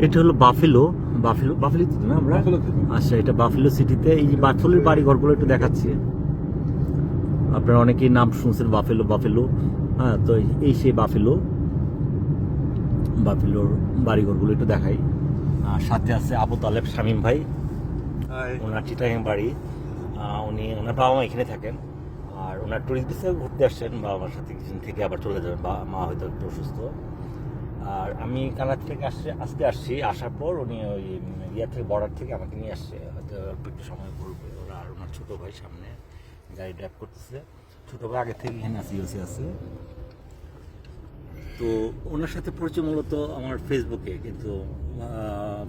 এটা হলো buffalo buffalo buffalo না আমরা? আচ্ছা এটা বাফেলো সিটিতে এই যে বাফেলোর বাড়ি ঘরগুলো একটু দেখাচ্ছি। আপনারা অনেকেই নাম শুনছেন বাফেলো বাফেলো। হ্যাঁ তো এই- সেই বাফেলো। বাফেলোর বাড়ি ঘরগুলো একটু দেখাই। সাথে আছে আবু তালেব শামীম ভাই। ওনার চিটাগাং বাড়ি। উনি ওনার বাবা মা এখানে থাকেন। আর ওনার টুরিস্ট ভিসা ঘুরতে আসছেন বাবা মার সাথে কিছুদিন থেকে আবার চলে যাবেন। বা মা হয়তো একটু অসুস্থ। আর আমি কানাড থেকে আসছে আজকে আসছি আসার পর উনি ওই ইয়া থেকে বর্ডার থেকে আমাকে নিয়ে আসছে। হয়তো একটু সময় পড়বে ওরা আর ওনার ছোটো ভাই সামনে গাড়ি ড্রাইভ করতেছে। ছোটো ভাই আগে থেকে এখানে আছে ইউসি আছে। তো ওনার সাথে পরিচয় মূলত আমার ফেসবুকে কিন্তু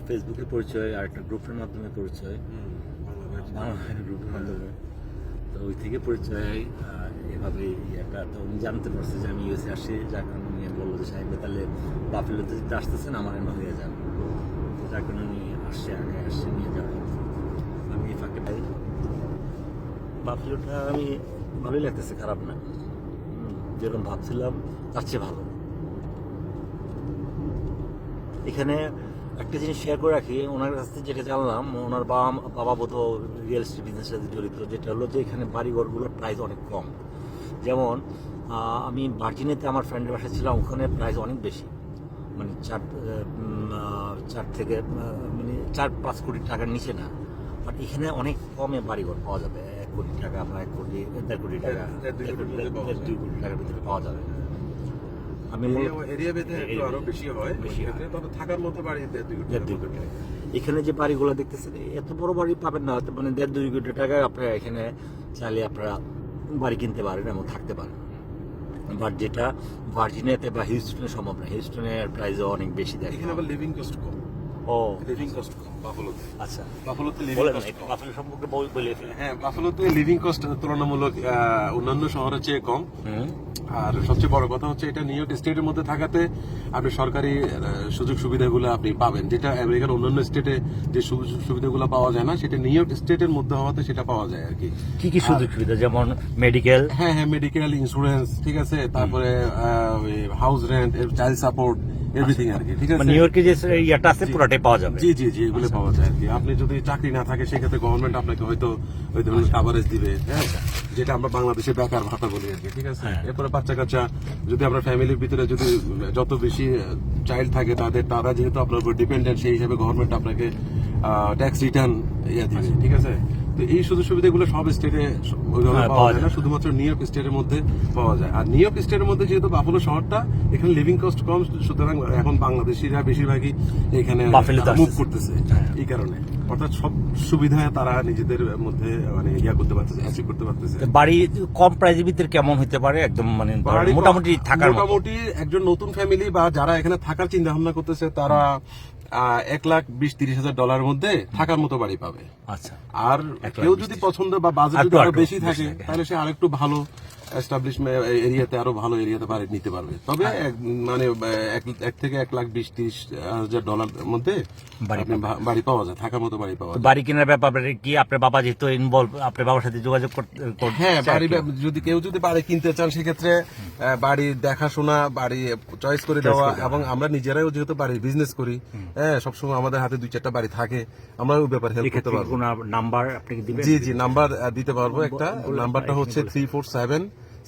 ফেসবুকে পরিচয় আর একটা গ্রুপের মাধ্যমে পরিচয়। গ্রুপের মাধ্যমে। তো ওই থেকে পরিচয় হয়, এভাবে একটা তো উনি জানতে পারছে যে আমি ইউএসএ আসি যার কারণে উনি বলল যে সাহেব তাহলে বাফেলোতে যদি আসতেছেন আমার এনে হয়ে যান তো যার কারণে উনি আসছে আগে আসছে নিয়ে যাবেন আমি ফাঁকে পাই বাফেলোটা আমি ভালোই লাগতেছে খারাপ না। যেরকম ভাবছিলাম তার চেয়ে ভালো। এখানে একটা জিনিস শেয়ার করে রাখি ওনার কাছ থেকে যেটা জানলাম ওনার বাবা বাবা বোধ রিয়েল এস্টেট বিজনেসের সাথে জড়িত যেটা হলো যে এখানে বাড়িঘরগুলোর প্রাইস অনেক কম। যেমন আমি ভার্জিনিয়াতে আমার ফ্রেন্ডের বাসায় ছিলাম ওখানে প্রাইস অনেক বেশি। মানে চার চার থেকে মানে চার পাঁচ কোটি টাকার নিচে না। বাট এখানে অনেক কমে বাড়িঘর পাওয়া যাবে। এক কোটি টাকা বা এক কোটি দেড় কোটি টাকা দুই কোটি টাকার ভিতরে পাওয়া যাবে। আমি এরিয়া ভেদে আরও বেশি হয়। বেশি তবে থাকার মতো বাড়ি দেড় দুই কোটি দেড় দুই কোটি টাকা। এখানে যে বাড়িগুলো দেখতেছেন এত বড় বাড়ি পাবেন না মানে দেড় দুই কোটি টাকায় আপনারা এখানে চাইলে আপনারা বাড়ি কিনতে পারেন এবং থাকতে পারেন। বাট যেটা ভার্জিনিয়াতে বা হিউস্টনে সম্ভব না। হিউস্টনের প্রাইসও অনেক বেশি দেয়। এখানে আবার লিভিং কস্ট কম। ও। লিভিং কস্ট আচ্ছা। বাফলোতে লিভিং কস্ট বাফেলো সম্পর্কে বলে হ্যাঁ বাফলোতে লিভিং কস্ট তুলনামূলক অন্যান্য শহরের চেয়ে কম। আর সবচেয়ে বড় কথা হচ্ছে এটা নিউ ইয়র্ক স্টেটের মধ্যে থাকাতে আপনি সরকারি সুযোগ সুবিধাগুলো আপনি পাবেন। যেটা আমেরিকার অন্যান্য স্টেটে যে সুযোগ সুবিধাগুলো পাওয়া যায় না সেটা নিউ ইয়র্ক স্টেটের মধ্যে হওয়াতে সেটা পাওয়া যায় আর কি। কি কি সুযোগ সুবিধা? যেমন মেডিকেল হ্যাঁ হ্যাঁ মেডিকেল ইন্স্যুরেন্স ঠিক আছে? তারপরে house rent child support everything আর কি ঠিক আছে? নিউ ইয়র্কে যে ইয়াটা আছে পুরোটাই পাওয়া যাবে। জি জি জি এগুলো পাওয়া যায় আর কি। আপনি যদি চাকরি না থাকে সেক্ষেত্রে গভর্নমেন্ট আপনাকে হয়তো ওই ধরনের কাভারেজ দিবে হ্যাঁ? যেটা আমরা বাংলাদেশে বেকার ভাতা বলি আর কি ঠিক আছে? হ্যাঁ। এরপরে বাচ্চা কাচ্চা যদি আমরা ফ্যামিলির ভিতরে যদি যত বেশি চাইল্ড থাকে তাদের তারা যেহেতু আপনার উপর ডিপেন্ডেন্ট সেই হিসাবে গভর্নমেন্ট আপনাকে ট্যাক্স রিটার্ন ইয়ে দিবে ঠিক আছে। তো এই সুযোগ সুবিধাগুলো সব স্টেটে ওইভাবে হ্যাঁ, পাওয়া যায় না শুধুমাত্র নিউ ইয়র্ক স্টেটের মধ্যে পাওয়া যায়। আর নিউ ইয়র্ক স্টেটের মধ্যে যেহেতু বাফলো শহরটা এখানে লিভিং কস্ট কম সুতরাং এখন বাংলাদেশিরা বেশিরভাগই এখানে মুভ করতেছে। হ্যাঁ। এই কারণে। অর্থাৎ সব সুবিধা তারা নিজেদের মধ্যে মানে ইয়া করতে পারতেছে অ্যাচিভ করতে পারতেছে। বাড়ি কম প্রাইজের ভিতরে কেমন হতে পারে? একদম মানে মোটামুটি থাকার মোটামুটি একজন নতুন ফ্যামিলি বা যারা এখানে থাকার চিন্তা ভাবনা করতেছে তারা এক লাখ বিশ তিরিশ হাজার ডলার মধ্যে থাকার মতো বাড়ি পাবে। আচ্ছা। আর কেউ যদি পছন্দ বা বাজেট যদি আরও বেশি থাকে হ্যাঁ। তাহলে সে আরেকটু ভালো এস্টাবলিশমেন্ট এরিয়াতে আরও ভালো এরিয়াতে বাড়ি নিতে পারবে। তবে হ্যাঁ। মানে এক- থেকে এক লাখ বিশ তিরিশ হাজার ডলার মধ্যে বাড়ি পাওয়া যায় থাকার মতো বাড়ি পাওয়া যায়। বাড়ি কেনার ব্যাপারে কি আপনার বাবা যেহেতু ইনভলভ আপনার বাবার সাথে যোগাযোগ করতে হ্যাঁ বাড়ি যদি কেউ যদি বাড়ি কিনতে চান সেক্ষেত্রে বাড়ি দেখাশোনা বাড়ি চয়েস করে দেওয়া এবং আমরা নিজেরাও যেহেতু বাড়ির বিজনেস করি হ্যাঁ সবসময় আমাদের হাতে দুই চারটা বাড়ি থাকে আমরা ওই ব্যাপারে হেল্প করতে পারব। নাম্বার দিবেন? জি জি নাম্বার দিতে পারব একটা। নাম্বারটা হচ্ছে three four seven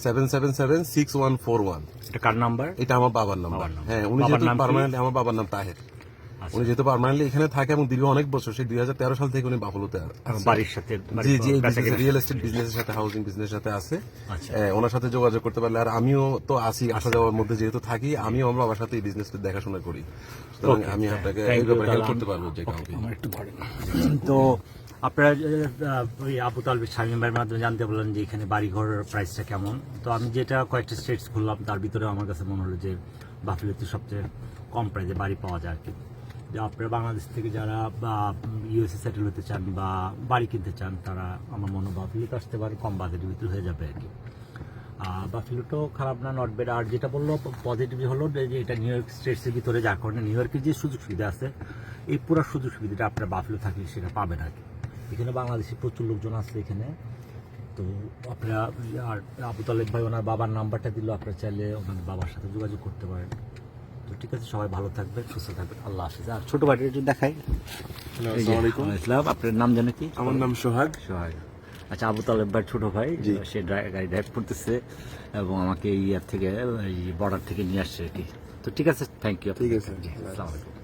seven seven seven six one four one এটা কার নাম্বার এটা আমার বাবার নাম্বার হ্যাঁ উনি যেহেতু পার্মানেন্ট আমার বাবার নাম তাহের। উনি যেহেতু পার্মানেন্টলি এখানে থাকে এবং দীর্ঘ অনেক বছর সেই দুই সাল থেকে উনি বাফলোতে বাড়ির সাথে জি জি রিয়েল এস্টেট বিজনেসের সাথে হাউজিং বিজনেসের সাথে আছে। আচ্ছা। ওনার সাথে যোগাযোগ করতে পারলে আর আমিও তো আসি আসা যাওয়ার মধ্যে যেহেতু থাকি আমিও আমার বাবার সাথে এই বিজনেসটা দেখাশোনা করি। আমি আপনাকে এই ব্যাপারে হেল্প করতে পারব যে কাউকে। তো আপনারা ওই আবু তালবি শামীম মাধ্যমে জানতে পারলেন যে এখানে বাড়িঘর প্রাইসটা কেমন। তো আমি যেটা কয়েকটা স্টেটস খুললাম তার ভিতরে আমার কাছে মনে হলো যে বাফেলোতে সবচেয়ে কম প্রাইসে বাড়ি পাওয়া যায় আর কি। যে আপনারা বাংলাদেশ থেকে যারা বা ইউএসএ সেটেল হতে চান বা বাড়ি কিনতে চান, তারা আমার মনে হয় আসতে পারে, কম বাজেটের ভিতরে হয়ে যাবে আর কি। বাফেলোটাও খারাপ না নট বেড আর যেটা বলল পজিটিভ হলো যে এটা নিউ ইয়র্ক স্টেটসের ভিতরে যার কারণে নিউ ইয়র্কের যে সুযোগ সুবিধা আছে, এই পুরো সুযোগ সুবিধাটা আপনার বাফেলো থাকলে সেটা পাবেন আর কি। এখানে বাংলাদেশি প্রচুর লোকজন আছে এখানে। তো আপনারা, আর আবু তালেব ভাই, ওনার বাবার নাম্বারটা দিল, আপনারা চাইলে ওনার বাবার সাথে যোগাযোগ করতে পারেন। তো ঠিক আছে সবাই ভালো থাকবেন সুস্থ থাকবেন। আল্লাহ হাফিজ। আর ছোট বাড়িটা একটু দেখাই। ইসলাম আপনার নাম জানে কি? আমার নাম সোহাগ। সোহাগ। আচ্ছা আবু তালেব ভাই ছোট ভাই সে গাড়ি ড্রাইভ করতেছে এবং আমাকে ইয়ার থেকে এই বর্ডার থেকে নিয়ে আসছে আর কি। তো ঠিক আছে থ্যাংক ইউ ঠিক আছে। আসসালামু আলাইকুম।